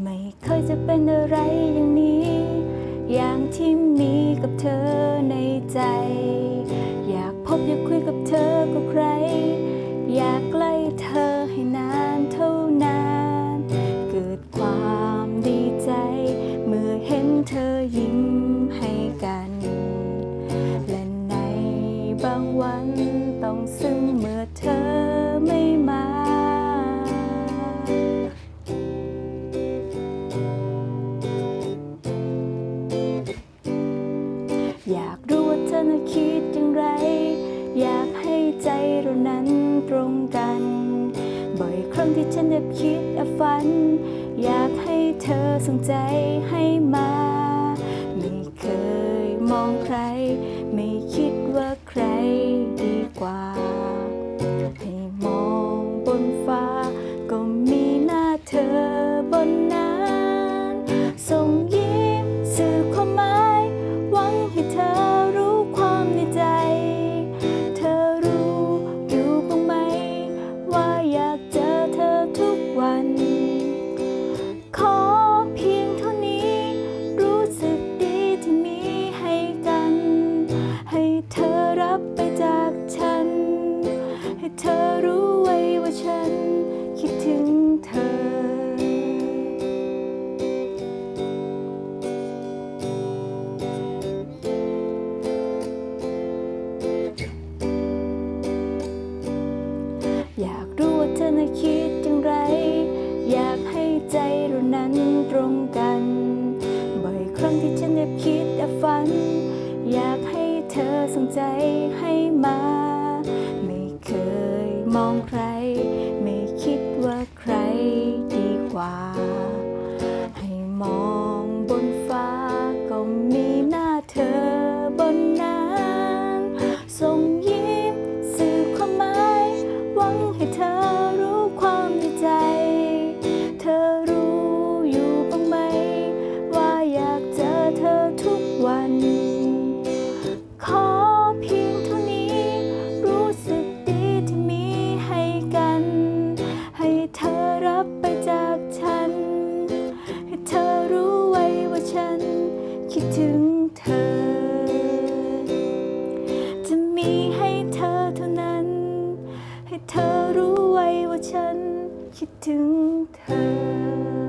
ไม่เคยจะเป็นอะไรอย่างนี้ อย่างที่มีกับเธอในใจ อยากพบอยากคุยกับเธอกับใคร อยากใกล้เธอให้นานเท่านาน เกิดความดีใจ เมื่อเห็นเธอยิ้มให้กัน และในบางวันต้องซึ้งเมื่อเธอ เรานั้นตรงกัน บ่อยครั้งที่ฉันแอบคิดแอบฝัน อยากให้เธอสนใจให้มา นั้นตรงกัน บ่อยครั้งที่ฉันแอบคิดแอบฝัน อยากให้เธอสนใจให้มา ไม่เคยมองใคร จะมีให้เธอเท่านั้น ให้เธอรู้ไว้ว่าฉันคิดถึงเธอ